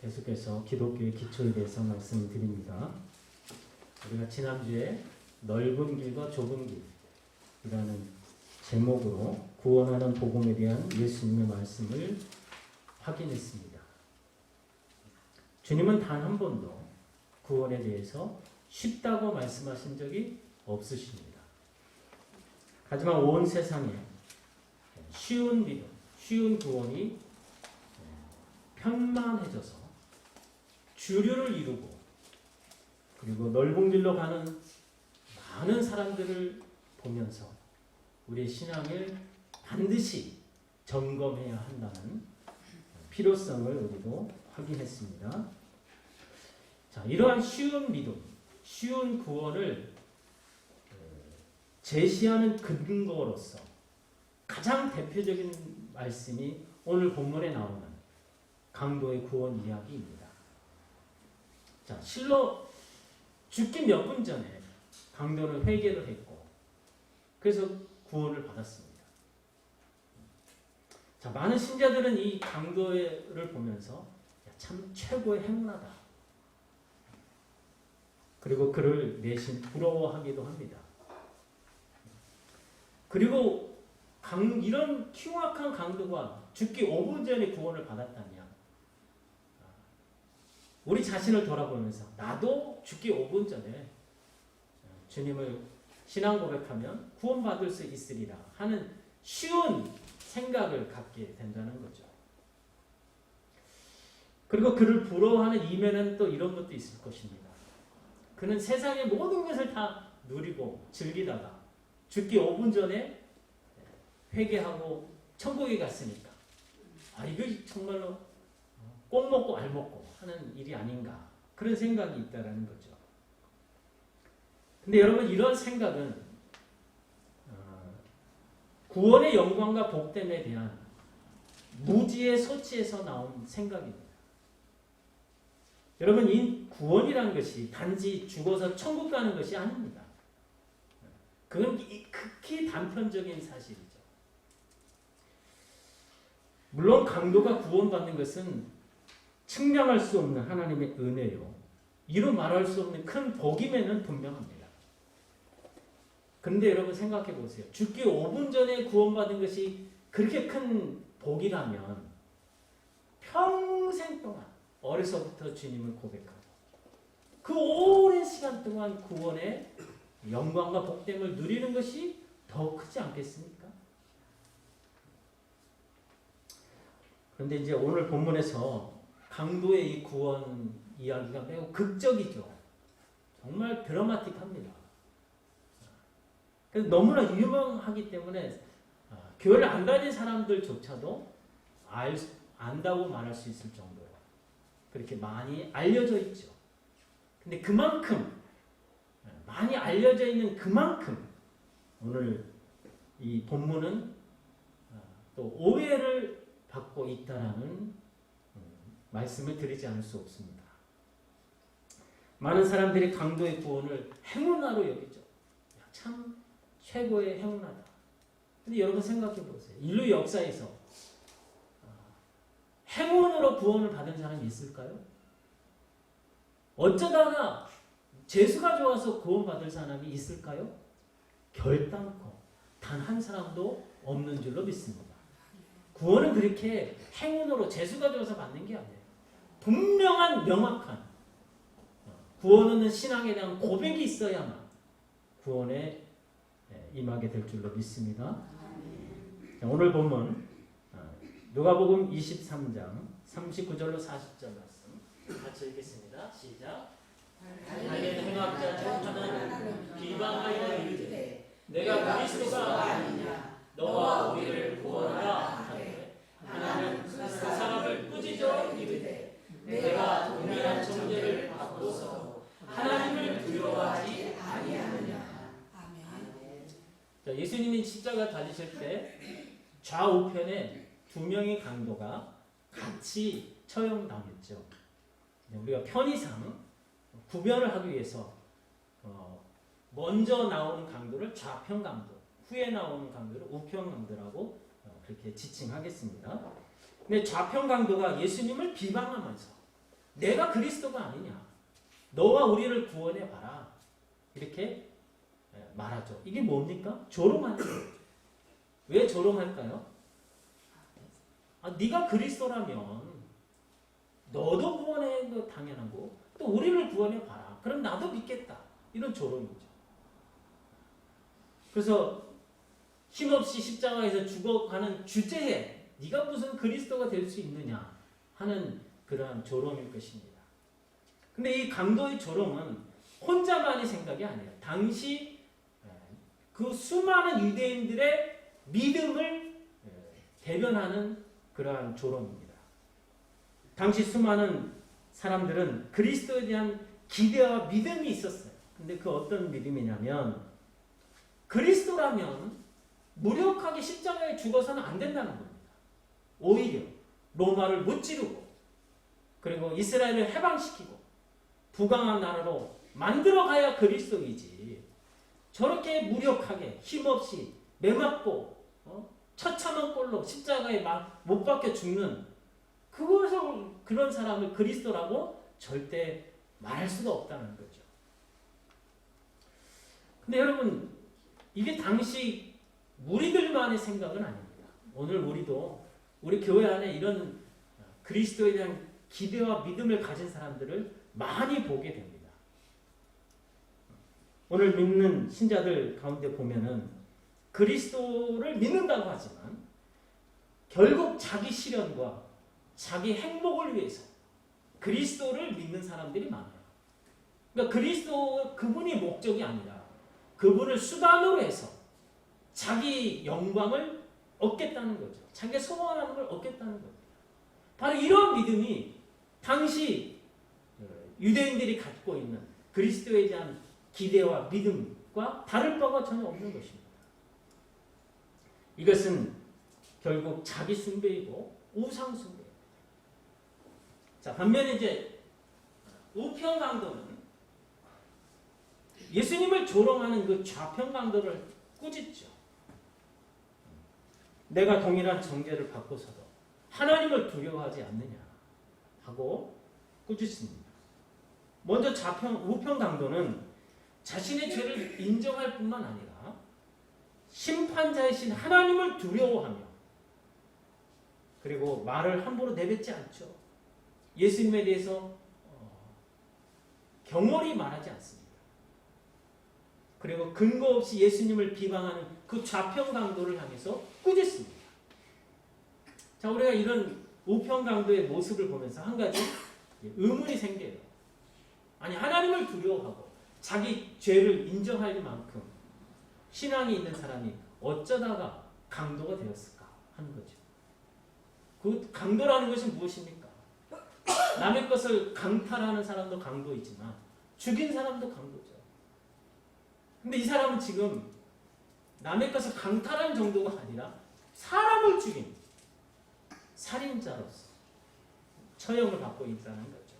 계속해서 기독교의 기초에 대해서 말씀을 드립니다. 우리가 지난주에 넓은 길과 좁은 길이라는 제목으로 구원하는 복음에 대한 예수님의 말씀을 확인했습니다. 주님은 단 한 번도 구원에 대해서 쉽다고 말씀하신 적이 없으십니다. 하지만 온 세상에 쉬운 믿음, 쉬운 구원이 편만해져서 주류를 이루고 그리고 넓은 길로 가는 많은 사람들을 보면서 우리의 신앙을 반드시 점검해야 한다는 필요성을 우리도 확인했습니다. 자, 이러한 쉬운 믿음, 쉬운 구원을 제시하는 근거로서 가장 대표적인 말씀이 오늘 본문에 나오는 강도의 구원 이야기입니다. 자, 실로 죽기 몇 분 전에 강도는 회개를 했고, 그래서 구원을 받았습니다. 자, 많은 신자들은 이 강도를 보면서 참 최고의 행운하다. 그리고 그를 내심 부러워하기도 합니다. 그리고 강, 이런 흉악한 강도가 죽기 5분 전에 구원을 받았다면 우리 자신을 돌아보면서 나도 죽기 5분 전에 주님을 신앙 고백하면 구원받을 수 있으리라 하는 쉬운 생각을 갖게 된다는 거죠. 그리고 그를 부러워하는 이면은 또 이런 것도 있을 것입니다. 그는 세상의 모든 것을 다 누리고 즐기다가 죽기 5분 전에 회개하고 천국에 갔으니까 아 이거 정말로 꼭 먹고 알 먹고 하는 일이 아닌가 그런 생각이 있다라는 거죠. 근데 여러분 이런 생각은 어, 구원의 영광과 복됨에 대한 무지의 소치에서 나온 생각입니다. 여러분 이 구원이라는 것이 단지 죽어서 천국 가는 것이 아닙니다. 그건 극히 단편적인 사실이죠. 물론 강도가 구원받는 것은 측량할 수 없는 하나님의 은혜요. 이루 말할 수 없는 큰 복임에는 분명합니다. 그런데 여러분 생각해 보세요. 죽기 5분 전에 구원받은 것이 그렇게 큰 복이라면 평생 동안 어려서부터 주님을 고백하고 그 오랜 시간 동안 구원의 영광과 복됨을 누리는 것이 더 크지 않겠습니까? 그런데 이제 오늘 본문에서 강도의 이 구원 이야기가 매우 극적이죠. 정말 드라마틱합니다. 그래서 너무나 유명하기 때문에 아, 교회를 안 다닌 사람들조차도 알, 안다고 말할 수 있을 정도로 그렇게 많이 알려져 있죠. 근데 그만큼 많이 알려져 있는 그만큼 오늘 이 본문은 아, 또 오해를 받고 있다라는 말씀을 드리지 않을 수 없습니다. 많은 사람들이 강도의 구원을 행운하로 여기죠. 참 최고의 행운하다. 근데 여러분 생각해 보세요. 인류 역사에서 행운으로 구원을 받은 사람이 있을까요? 어쩌다가 재수가 좋아서 구원받을 사람이 있을까요? 결단코 단 한 사람도 없는 줄로 믿습니다. 구원은 그렇게 행운으로 재수가 좋아서 받는 게 아니에요. 분명한 명확한 구원은 신앙에 대한 고백이 있어야만 구원에 임하게 될 줄로 믿습니다. 오늘 본문 누가복음 23장 39절로 40절 말씀 같이 읽겠습니다. 시작. 하나님 행악자 중 하나는 비방하여 이르되 내가 그리스도가 아니냐 너와 우리를 구원하라 하나는 그 사람을 꾸짖어 이르되 내가 동일한 정죄를 받고서 하나님을 두려워하지 아니하느냐 자, 예수님이 십자가 달리실 때 좌우편에 두 명의 강도가 같이 처형당했죠. 우리가 편의상 구별을 하기 위해서 어, 먼저 나오는 강도를 좌편 강도, 후에 나오는 강도를 우편 강도라고 어, 그렇게 지칭하겠습니다. 근데 좌편 강도가 예수님을 비방하면서 내가 그리스도가 아니냐. 너가 우리를 구원해 봐라. 이렇게 예, 말하죠. 이게 뭡니까? 조롱하는. 왜 조롱할까요? 아, 네가 그리스도라면 너도 구원해 거 당연하고 또 우리를 구원해 봐라. 그럼 나도 믿겠다. 이런 조롱이죠. 그래서 힘없이 십자가에서 죽어가는 주제에 네가 무슨 그리스도가 될 수 있느냐 하는 그러한 조롱일 것입니다. 근데 이 강도의 조롱은 혼자만의 생각이 아니라 당시 그 수많은 유대인들의 믿음을 대변하는 그러한 조롱입니다. 당시 수많은 사람들은 그리스도에 대한 기대와 믿음이 있었어요. 근데 그 어떤 믿음이냐면 그리스도라면 무력하게 십자가에 죽어서는 안 된다는 겁니다. 오히려 로마를 무찌르고 그리고 이스라엘을 해방시키고 부강한 나라로 만들어가야 그리스도이지 저렇게 무력하게 힘없이 매맞고 어? 처참한 꼴로 십자가에 막 못 박혀 죽는 그것을 그런 사람을 그리스도라고 절대 말할 수가 없다는 거죠. 근데 여러분 이게 당시 무리들만의 생각은 아닙니다. 오늘 우리도 우리 교회 안에 이런 그리스도에 대한 기대와 믿음을 가진 사람들을 많이 보게 됩니다. 오늘 믿는 신자들 가운데 보면은 그리스도를 믿는다고 하지만 결국 자기 실현과 자기 행복을 위해서 그리스도를 믿는 사람들이 많아요. 그러니까 그리스도 그분이 목적이 아니라 그분을 수단으로 해서 자기 영광을 얻겠다는 거죠. 자기가 소원하는 걸 얻겠다는 거죠. 바로 이런 믿음이 당시 유대인들이 갖고 있는 그리스도에 대한 기대와 믿음과 다를 바가 전혀 없는 것입니다. 이것은 결국 자기 숭배이고 우상 숭배. 자 반면에 이제 우편 강도는 예수님을 조롱하는 그 좌편 강도를 꾸짖죠. 내가 동일한 정죄를 받고서도 하나님을 두려워하지 않느냐 하고 꾸짖습니다. 먼저 좌편 우편 강도는 자신의 죄를 인정할 뿐만 아니라 심판자이신 하나님을 두려워하며 그리고 말을 함부로 내뱉지 않죠. 예수님에 대해서 어, 경홀히 말하지 않습니다. 그리고 근거 없이 예수님을 비방하는 그 좌편 강도를 향해서 꾸짖습니다. 자, 우리가 이런 우편 강도의 모습을 보면서 한 가지 의문이 생겨요. 아니, 하나님을 두려워하고 자기 죄를 인정할 만큼 신앙이 있는 사람이 어쩌다가 강도가 되었을까 하는 거죠. 그 강도라는 것이 무엇입니까? 남의 것을 강탈하는 사람도 강도이지만 죽인 사람도 강도죠. 근데 이 사람은 지금 남의 것을 강탈한 정도가 아니라 사람을 죽인 살인자로서 처형을 받고 있다는 거죠.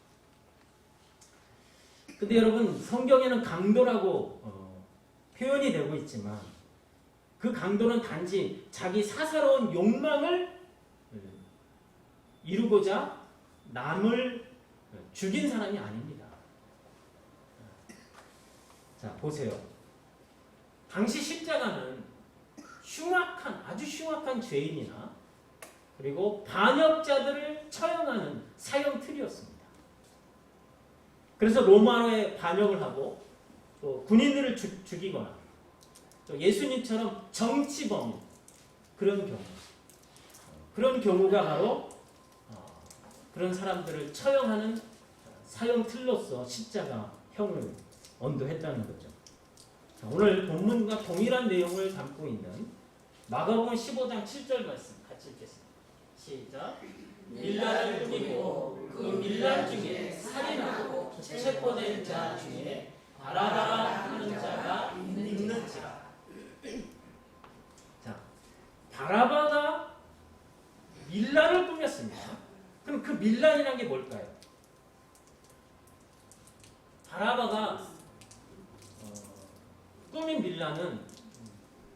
근데 여러분 성경에는 강도라고 어, 표현이 되고 있지만 그 강도는 단지 자기 사사로운 욕망을 이루고자 남을 죽인 사람이 아닙니다. 자 보세요. 당시 십자가는 흉악한 아주 흉악한 죄인이나 그리고 반역자들을 처형하는 사형 틀이었습니다. 그래서 로마에 반역을 하고 또 군인들을 죽, 죽이거나 또 예수님처럼 정치범 그런 경우 그런 경우가 바로 어, 그런 사람들을 처형하는 사형 틀로서 십자가 형을 언도했다는 거죠. 자, 오늘 본문과 동일한 내용을 담고 있는 마가복음 15장 7절 말씀 같이 읽겠습니다. 시작. 밀라를 꾸미고 그 밀라 중에 살인하고 체포된 자 중에 바라바라 하는 자가 있는지라. 자, 바라바가 밀라를 꾸몄습니다. 그럼 그 밀란이라는 게 뭘까요? 바라바가 어, 꾸민 밀란은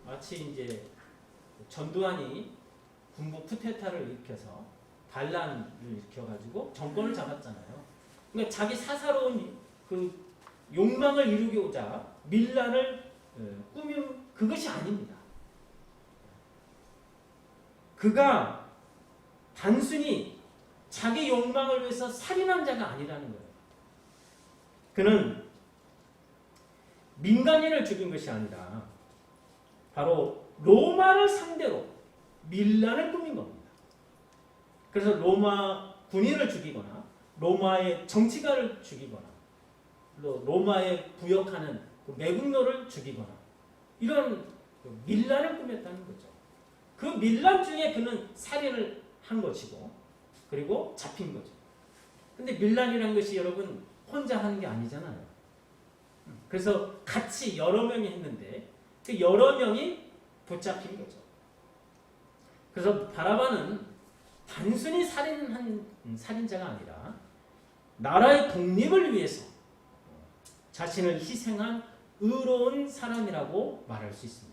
마치 이제 전두환이 군부 쿠데타를 일으켜서 반란을 일으켜가지고 정권을 잡았잖아요. 그러니까 자기 사사로운 그 욕망을 이루고자 밀란을 어, 꾸민 그것이 아닙니다. 그가 단순히 자기 욕망을 위해서 살인한 자가 아니라는 거예요. 그는 민간인을 죽인 것이 아니라 바로 로마를 상대로 밀란을 꾸민 겁니다. 그래서 로마 군인을 죽이거나 로마의 정치가를 죽이거나 로- 로마에 부역하는 그 매국노를 죽이거나 이런 그 밀란을 꾸몄다는 거죠. 그 밀란 중에 그는 살인을 한 것이고 그리고 잡힌 거죠. 근데 밀란이라는 것이 여러분 혼자 하는 게 아니잖아요. 그래서 같이 여러 명이 했는데 그 여러 명이 붙잡힌 거죠. 그래서 바라바는 단순히 살인한 음, 살인자가 아니라 나라의 독립을 위해서 자신을 희생한 의로운 사람이라고 말할 수 있습니다.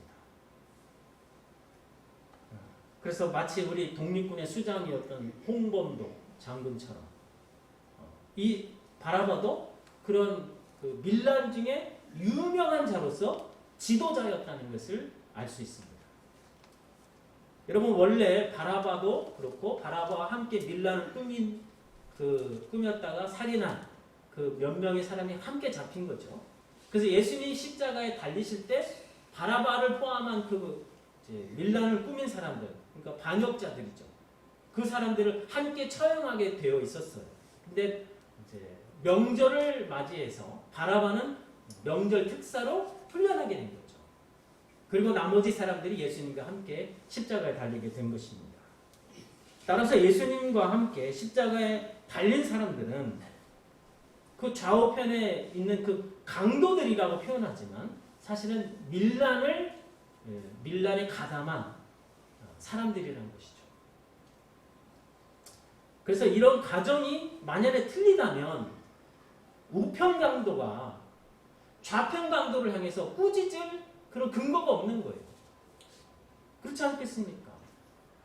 그래서 마치 우리 독립군의 수장이었던 홍범도 장군처럼 어, 이 바라바도 그런 그 밀란 중에 유명한 자로서 지도자였다는 것을 알 수 있습니다. 여러분 원래 바라바도 그렇고 바라바와 함께 밀란을 꾸민 그 꾸몄다가 살인한 그 몇 명의 사람이 함께 잡힌 거죠. 그래서 예수님이 십자가에 달리실 때 바라바를 포함한 그 밀란을 꾸민 사람들, 그러니까 반역자들이죠. 그 사람들을 함께 처형하게 되어 있었어요. 근데 명절을 맞이해서 바라바는 명절 특사로 풀려나게 된 거죠. 그리고 나머지 사람들이 예수님과 함께 십자가에 달리게 된 것입니다. 따라서 예수님과 함께 십자가에 달린 사람들은 그 좌우편에 있는 그 강도들이라고 표현하지만 사실은 밀란을 예, 밀란에 가담한 사람들이라는 것이죠. 그래서 이런 가정이 만약에 틀리다면 우편 강도가 좌편 강도를 향해서 꾸짖을 그런 근거가 없는 거예요. 그렇지 않겠습니까?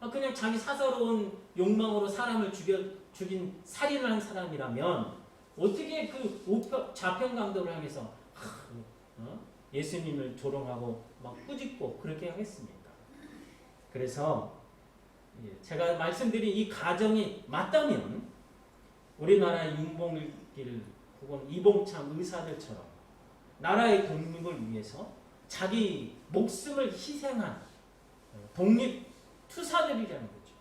아, 그냥 자기 사사로운 욕망으로 사람을 죽여 죽인 살인을 한 사람이라면 어떻게 그 우편 좌편 강도를 향해서 하, 어? 예수님을 조롱하고 막 꾸짖고 그렇게 하겠습니까? 그래서 예, 제가 말씀드린 이 가정이 맞다면 우리나라 윤봉길 혹은 이봉참 의사들처럼 나라의 독립을 위해서 자기 목숨을 희생한 독립 투사들이라는 거죠.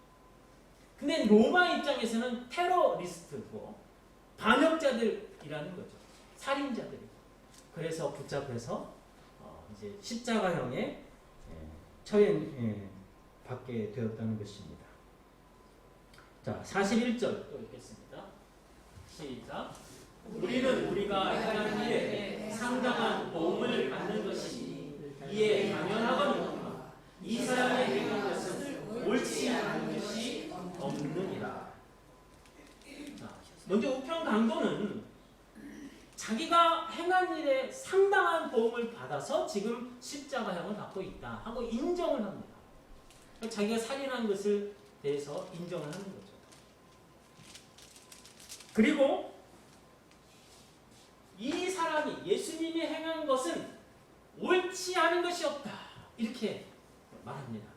근데 로마 입장에서는 테러리스트고 반역자들이라는 거죠. 살인자들이. 그래서 붙잡혀서 어, 이제 십자가형에 예, 처형 예, 받게 되었다는 것입니다. 자, 41절 또 읽겠습니다. 시작. 우리는 우리가 일에 상당한 도움을 받는 것이니 이에 당연하거니와 이 사람의 행한 것은 옳지 않은 것이 없느니라. 자, 먼저 우편 강도는 자기가 행한 일에 상당한 도움을 받아서 지금 십자가형을 받고 있다 하고 인정을 합니다. 자기가 살인한 것을 대해서 인정을 하는 거죠. 그리고 이 사람이 예수님이 행한 것은 옳지 않은 것이 없다. 이렇게 말합니다.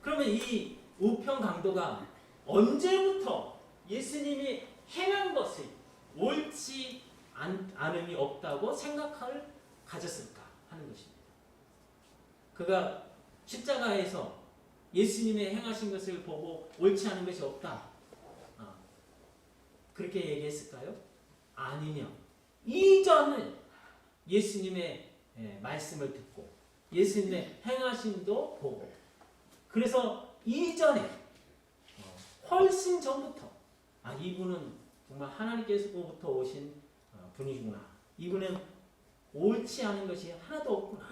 그러면 이 우편 강도가 언제부터 예수님이 행한 것이 옳지 않, 않음이 없다고 생각을 가졌을까 하는 것입니다. 그가 십자가에서 예수님의 행하신 것을 보고 옳지 않은 것이 없다. 아, 그렇게 얘기했을까요? 아니며 이전에 예수님의 예, 말씀을 듣고 예수님의 행하심도 보고 그래서 이전에 어, 훨씬 전부터 아 이분은 정말 하나님께서부터 오신 어, 분이구나 이분은 옳지 않은 것이 하나도 없구나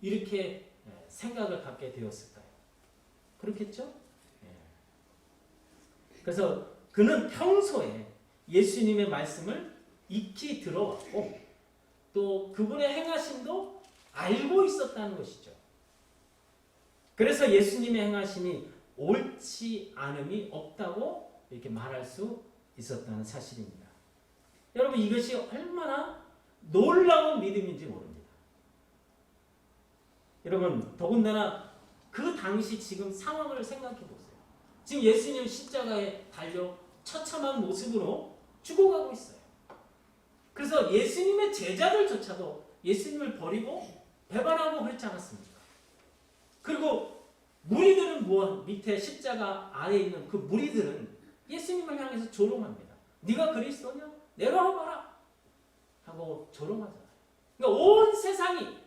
이렇게 예, 생각을 갖게 되었을까요? 그렇겠죠? 예. 그래서 그는 평소에 예수님의 말씀을 익히 들어왔고 또 그분의 행하심도 알고 있었다는 것이죠. 그래서 예수님의 행하심이 옳지 않음이 없다고 이렇게 말할 수 있었다는 사실입니다. 여러분 이것이 얼마나 놀라운 믿음인지 모릅니다. 여러분 더군다나 그 당시 지금 상황을 생각해 보세요. 지금 예수님 십자가에 달려 처참한 모습으로 죽어가고 있어요. 그래서 예수님의 제자들조차도 예수님을 버리고 배반하고 그랬지 않았습니까? 그리고 무리들은 무엇? 밑에 십자가 아래 있는 그 무리들은 예수님을 향해서 조롱합니다. 네가 그리스도냐? 내려와 봐라. 하고 조롱하잖아요. 그러니까 온 세상이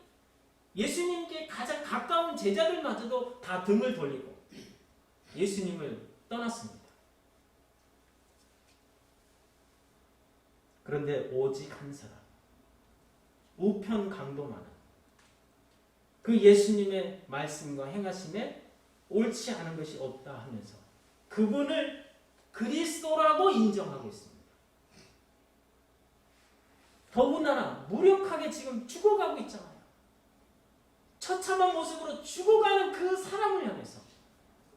예수님께 가장 가까운 제자들마저도 다 등을 돌리고 예수님을 떠났습니다. 그런데 오직 한 사람, 우편 강도 많은 그 예수님의 말씀과 행하심에 옳지 않은 것이 없다 하면서 그분을 그리스도라고 인정하고 있습니다. 더군다나 무력하게 지금 죽어가고 있잖아요. 처참한 모습으로 죽어가는 그 사람을 향해서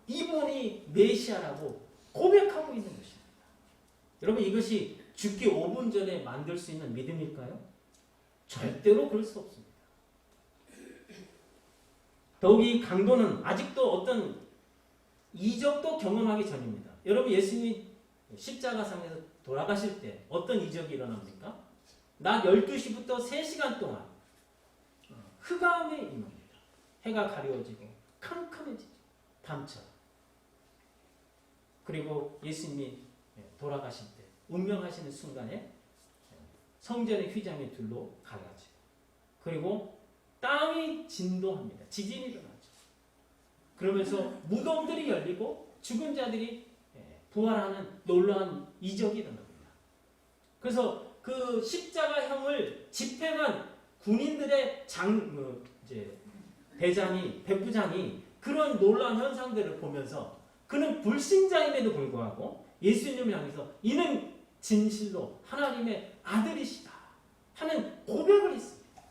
이분이 메시아라고 고백하고 있는 것입니다. 여러분 이것이 죽기 5분 전에 만들 수 있는 믿음일까요? 절대로 그럴 수 없습니다. 더욱이 강도는 아직도 어떤 이적도 경험하기 전입니다. 여러분 예수님이 십자가상에서 돌아가실 때 어떤 이적이 일어납니까? 낮 12시부터 3시간 동안 흑암에 임합니다. 해가 가려워지고 캄캄해지죠. 밤처럼. 그리고 예수님이 돌아가실 때 운명하시는 순간에 성전의 휘장의 둘로 가려지고 그리고 땅이 진동합니다. 지진이 일어나죠. 그러면서 무덤들이 열리고 죽은 자들이 부활하는 놀라운 이적이 일어납니다. 그래서 그 십자가형을 집행한 군인들의 장 뭐, 이제 대장이 백부장이 그런 놀라운 현상들을 보면서 그는 불신자임에도 불구하고 예수님을 향해서 이는 진실로 하나님의 아들이시다 하는 고백을 했습니다.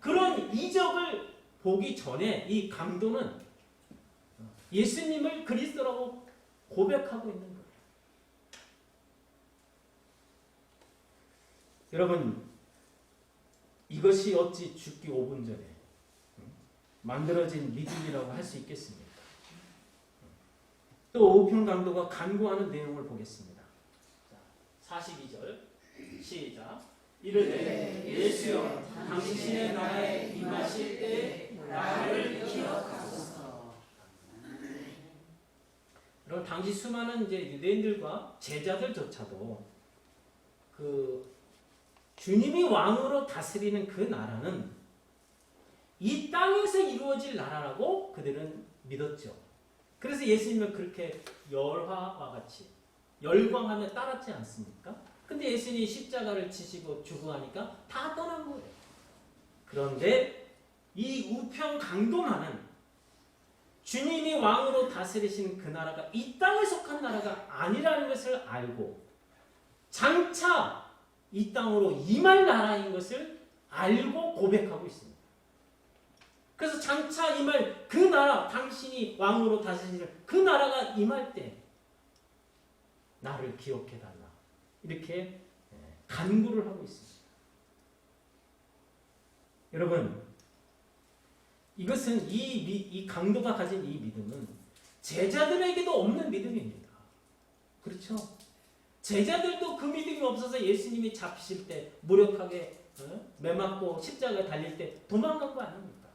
그런 이적을 보기 전에 이 강도는 예수님을 그리스도라고 고백하고 있는 거예요. 여러분 이것이 어찌 죽기 5분 전에 만들어진 믿음이라고 할 수 있겠습니까? 또 오평 강도가 간구하는 내용을 보겠습니다. 42절 시작 이르되 예수여 당신의 나라에 임하실 때 나를 기억하소서. 여러분 당시 수많은 이제 유대인들과 제자들조차도 그 주님이 왕으로 다스리는 그 나라는 이 땅에서 이루어질 나라라고 그들은 믿었죠. 그래서 예수님은 그렇게 열화와 같이 열광하며 따랐지 않습니까? 근데 예수님이 십자가를 지시고 죽어가니까 다 떠난 거예요. 그런데 이 우평 강도만은 주님이 왕으로 다스리신 그 나라가 이 땅에 속한 나라가 아니라는 것을 알고 장차 이 땅으로 임할 나라인 것을 알고 고백하고 있습니다. 그래서 장차 임할 그 나라, 당신이 왕으로 다스리는 그 나라가 임할 때 나를 기억해달라. 이렇게 간구를 하고 있습니다. 여러분, 이것은 이, 미, 이 강도가 가진 이 믿음은 제자들에게도 없는 믿음입니다. 그렇죠? 제자들도 그 믿음이 없어서 예수님이 잡히실 때 무력하게 어? 매맞고 십자가에 달릴 때 도망간 거 아닙니까?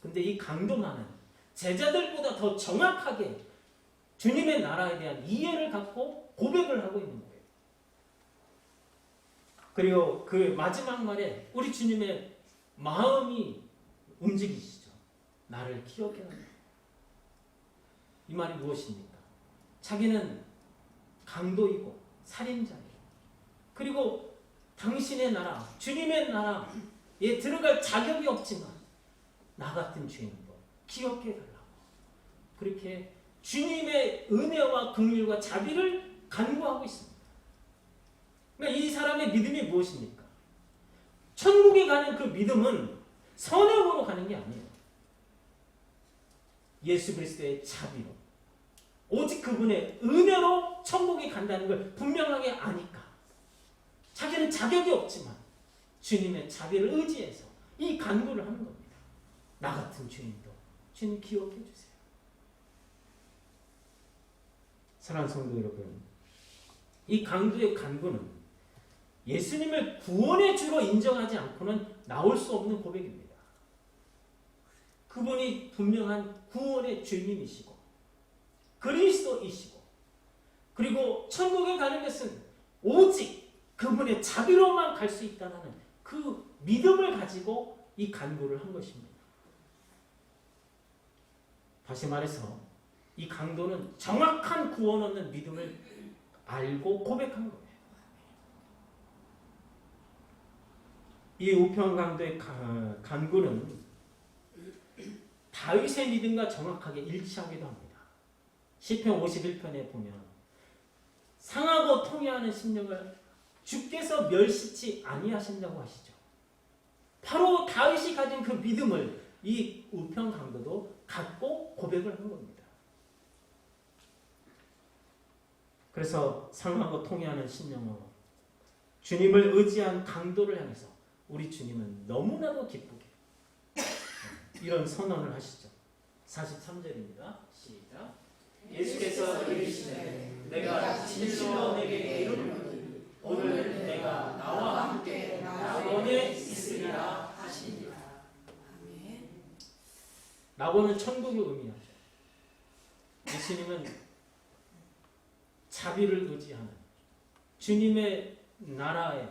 근데 이 강도만은 제자들보다 더 정확하게 주님의 나라에 대한 이해를 갖고 고백을 하고 있는 거예요. 그리고 그 마지막 말에 우리 주님의 마음이 움직이시죠. 나를 기억해라. 이 말이 무엇입니까? 자기는 강도이고 살인자예요. 그리고 당신의 나라, 주님의 나라에 들어갈 자격이 없지만 나 같은 죄인도 기억해 달라고. 그렇게 주님의 은혜와 긍휼과 자비를 간구하고 있습니다. 그러니까 이 사람의 믿음이 무엇입니까? 천국에 가는 그 믿음은 선행으로 가는 게 아니에요. 예수 그리스도의 자비로 오직 그분의 은혜로 천국에 간다는 걸 분명하게 아니까 자기는 자격이 없지만 주님의 자비를 의지해서 이 간구를 하는 겁니다. 나 같은 죄인도 주님 기억해 주세요. 사랑하는 성도 여러분, 이 강도의 간구는 예수님을 구원의 주로 인정하지 않고는 나올 수 없는 고백입니다. 그분이 분명한 구원의 주님이시고 그리스도이시고 그리고 천국에 가는 것은 오직 그분의 자비로만 갈 수 있다는 그 믿음을 가지고 이 간구를 한 것입니다. 다시 말해서 이 강도는 정확한 구원 얻는 믿음을 알고 고백한 거예요. 이 우편 강도의 가- 간구는 다윗의 믿음과 정확하게 일치하기도 합니다. 시편 51편에 보면 상하고 통해하는 심령을 주께서 멸시치 아니하신다고 하시죠. 바로 다윗이 가진 그 믿음을 이 우편 강도도 갖고 고백을 한 겁니다. 그래서 상하고 통해하는 심령으로 주님을 의지한 강도를 향해서 우리 주님은 너무나도 기쁘게 이런 선언을 하시죠. 43절입니다. 시작. 예수께서 이르시되 내가 진실로 내게 이르노니 오늘 내가 나와 함께 낙원에 있으리라 하시니라. 아멘. 낙원은 천국을 의미하죠. 예수님은 자비를 의지하는 주님의 나라에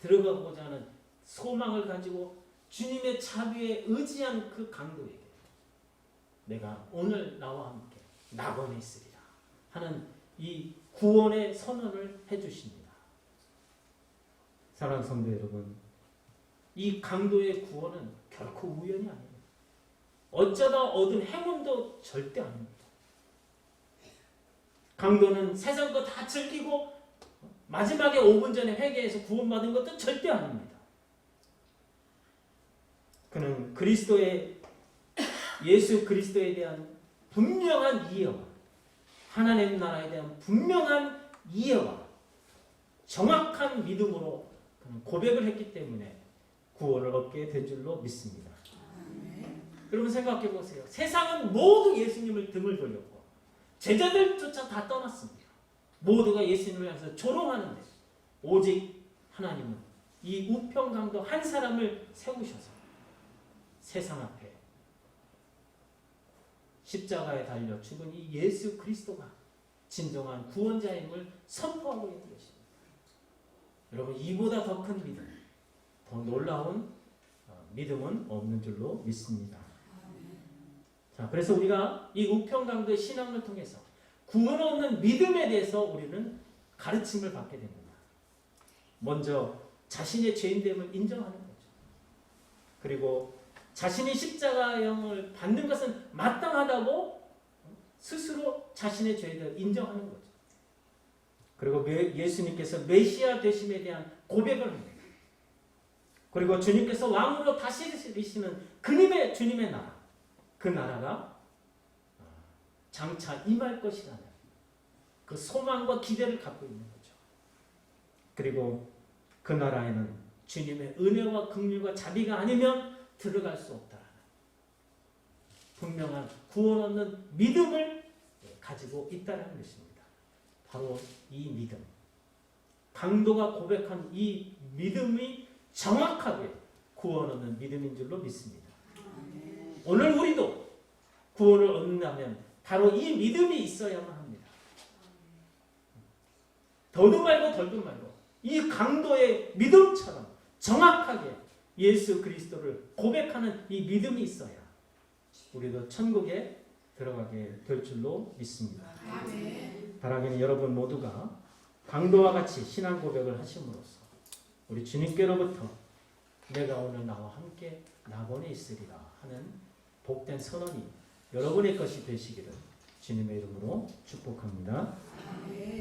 들어가고자 하는 소망을 가지고 주님의 자비에 의지한 그 강도에게 내가 오늘 나와 함께 낙원에 있으리라 하는 이 구원의 선언을 해주십니다. 사랑하는 성도 여러분, 이 강도의 구원은 결코 우연이 아닙니다. 어쩌다 얻은 행운도 절대 아닙니다. 강도는 세상 거 다 즐기고 마지막에 5분 전에 회개해서 구원받은 것도 절대 아닙니다. 그는 그리스도의 예수 그리스도에 대한 분명한 이해와 하나님 나라에 대한 분명한 이해와 정확한 믿음으로 고백을 했기 때문에 구원을 얻게 된 줄로 믿습니다. 여러분 생각해 보세요. 세상은 모두 예수님을 등을 돌렸고 제자들조차 다 떠났습니다. 모두가 예수님을 향해서 조롱하는데 오직 하나님은 이 우평강도 한 사람을 세우셔서 세상 앞에 십자가에 달려 죽은 이 예수 그리스도가 진정한 구원자임을 선포하고 있는 것입니다. 여러분 이보다 더 큰 믿음, 더 놀라운 어, 믿음은 없는 줄로 믿습니다. 자, 그래서 우리가 이 우평강도의 신앙을 통해서 구원 얻는 믿음에 대해서 우리는 가르침을 받게 됩니다. 먼저 자신의 죄인됨을 인정하는 거죠. 그리고 자신이 십자가형을 받는 것은 마땅하다고 스스로 자신의 죄를 인정하는 거죠. 그리고 매- 예수님께서 메시아 되심에 대한 고백을 합니다. 그리고 주님께서 왕으로 다스리시는 그님의 주님의 나라, 그 나라가 어, 장차 임할 것이라는 그 소망과 기대를 갖고 있는 거죠. 그리고 그 나라에는 주님의 은혜와 긍휼과 자비가 아니면 들어갈 수 없다라는 분명한 구원 얻는 믿음을 가지고 있다는 것입니다. 바로 이 믿음. 강도가 고백한 이 믿음이 정확하게 구원 얻는 믿음인 줄로 믿습니다. 오늘 우리도 구원을 얻는다면 바로 이 믿음이 있어야만 합니다. 더도 말고 덜도 말고 이 강도의 믿음처럼 정확하게 예수 그리스도를 고백하는 이 믿음이 있어야 우리도 천국에 들어가게 될 줄로 믿습니다. 바라기는 여러분 모두가 강도와 같이 신앙 고백을 하심으로써 우리 주님께로부터 내가 오늘 나와 함께 낙원에 있으리라 하는 복된 선언이 여러분의 것이 되시기를 주님의 이름으로 축복합니다.